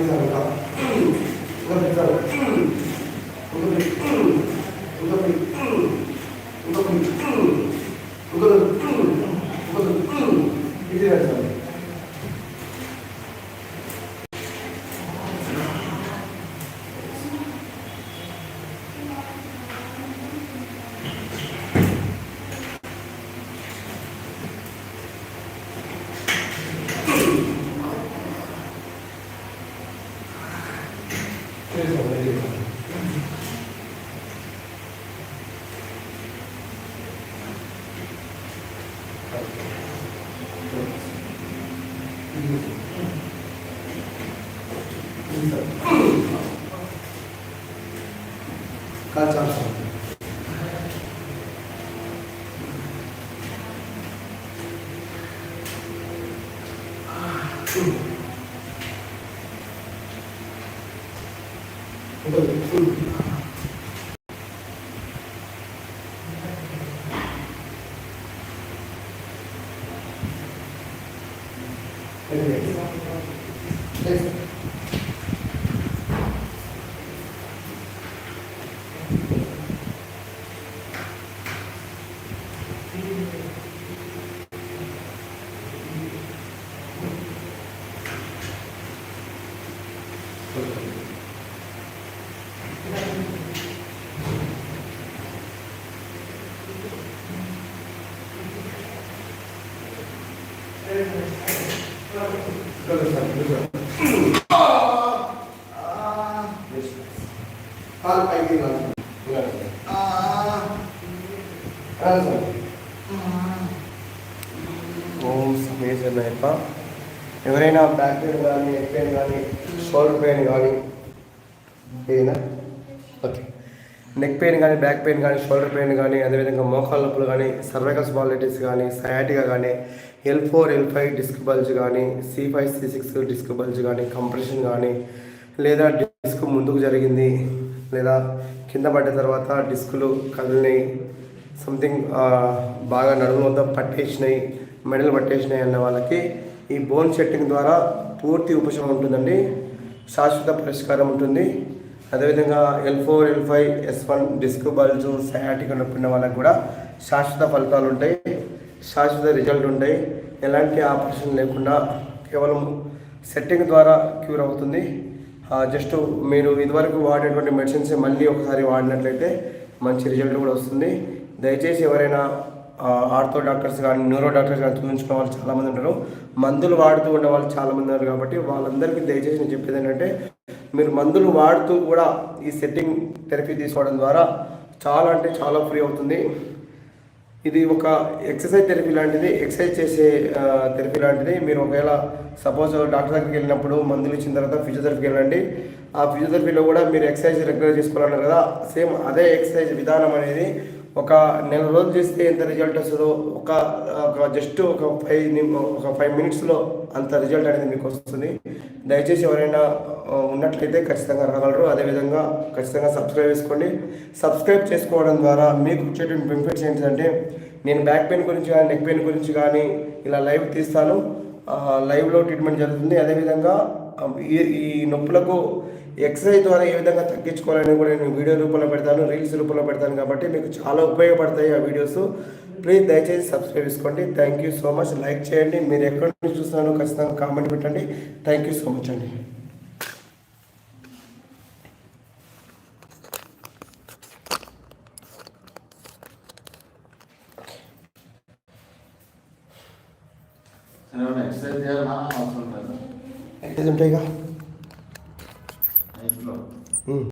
నువ్వు 그래서 오늘이 가짜 아, 음. చాలు సార్ కాలు పైకి లాగు. రా సార్. ఓం స్పేస్ ఎవరైనా బ్యాక్ పెయిన్ కానీ హెడ్ పెయిన్ కానీ షోల్డర్ పెయిన్ కానీ ఏనా ఓకే నెక్ పెయిన్ కానీ బ్యాక్ పెయిన్ కానీ షోల్డర్ పెయిన్ కానీ అదేవిధంగా మోకాళ్ళ నొప్పులు కానీ సర్వైకల్ స్పాలిటిస్ కానీ సయాటిగా కానీ L four L five disc bulge కానీ C five C six disc bulge కానీ కంప్రెషన్ కానీ లేదా డిస్క్ ముందుకు జరిగింది లేదా కింద పడ్డ తర్వాత డిస్కులు కదిలినాయి సంథింగ్ బాగా నడుము వద్ద పట్టేసినాయి మెడలు పట్టేసినాయి అన్న వాళ్ళకి ఈ బోన్ సెట్టింగ్ ద్వారా పూర్తి ఉపశమనం ఉంటుందండి. శాశ్వత పరిష్కారం ఉంటుంది. అదేవిధంగా L four L five S one disc bulge sciatic నొప్పిన వాళ్ళకి కూడా శాశ్వత ఫలితాలు ఉంటాయి. శాశ్వత రిజల్ట్ ఉంటాయి. ఎలాంటి ఆపరేషన్ లేకుండా కేవలం సెట్టింగ్ ద్వారా క్యూర్ అవుతుంది. జస్ట్ మీరు ఇదివరకు వాడినటువంటి మెడిసిన్స్ మళ్ళీ ఒకసారి వాడినట్లయితే మంచి రిజల్ట్ కూడా వస్తుంది. దయచేసి ఎవరైనా ఆర్థో డాక్టర్స్ కానీ న్యూరో డాక్టర్స్ కానీ చూపించుకున్న వాళ్ళు చాలామంది ఉంటారు. మందులు వాడుతూ ఉన్న వాళ్ళు చాలామంది ఉన్నారు కాబట్టి వాళ్ళందరికీ దయచేసి నేను చెప్పేది ఏంటంటే మీరు మందులు వాడుతూ కూడా ఈ సెట్టింగ్ థెరపీ తీసుకోవడం ద్వారా చాలా అంటే చాలా ఫ్రీ అవుతుంది. ఇది ఒక ఎక్సర్సైజ్ థెరపీ లాంటిది. ఎక్సర్సైజ్ చేసే థెరపీ లాంటిది. మీరు ఒకవేళ సపోజ్ డాక్టర్ దగ్గరికి వెళ్ళినప్పుడు మందులు ఇచ్చిన తర్వాత ఫిజియోథెరపీకి వెళ్ళండి. ఆ ఫిజియోథెరపీలో కూడా మీరు ఎక్సర్సైజ్ రెగ్యులర్ చేసుకోవాలన్నారు కదా. సేమ్ అదే ఎక్సర్సైజ్ విధానం అనేది ఒక నెల రోజులు చేస్తే ఎంత రిజల్ట్ వస్తుందో ఒక ఒక జస్ట్ ఒక ఫైవ్ ఒక ఫైవ్ మినిట్స్లో అంత రిజల్ట్ అనేది మీకు వస్తుంది. దయచేసి ఎవరైనా ఉన్నట్లయితే ఖచ్చితంగా రాగలరు. అదేవిధంగా ఖచ్చితంగా సబ్స్క్రైబ్ చేసుకోండి. సబ్స్క్రైబ్ చేసుకోవడం ద్వారా మీకు వచ్చేటువంటి బెనిఫిట్స్ ఏంటంటే నేను బ్యాక్ పెయిన్ గురించి కానీ నెక్ పెయిన్ గురించి కానీ ఇలా లైవ్ తీస్తాను. లైవ్లో ట్రీట్మెంట్ జరుగుతుంది. అదేవిధంగా ఈ ఈ నొప్పులకు ఎక్సర్సైజ్ ద్వారా ఏ విధంగా తగ్గించుకోవాలని కూడా నేను వీడియో రూపంలో పెడతాను రీల్స్ రూపంలో పెడతాను కాబట్టి మీకు చాలా ఉపయోగపడతాయి ఆ వీడియోస్ ప్లీజ్ దయచేసి సబ్స్క్రైబ్ చేసుకోండి. Thank you so much like చేయండి. మీరు ఎక్కడి నుంచి చూస్తున్నారో ఖచ్చితంగా కామెంట్ పెట్టండి. థ్యాంక్ యూ సో మచ్ అండి. ఏమైనా ఎక్సర్సైజ్ చేయాలన్నా అవసరం లేదు ఎక్సర్సైజ్ ఉంటాయిగా లైఫ్లో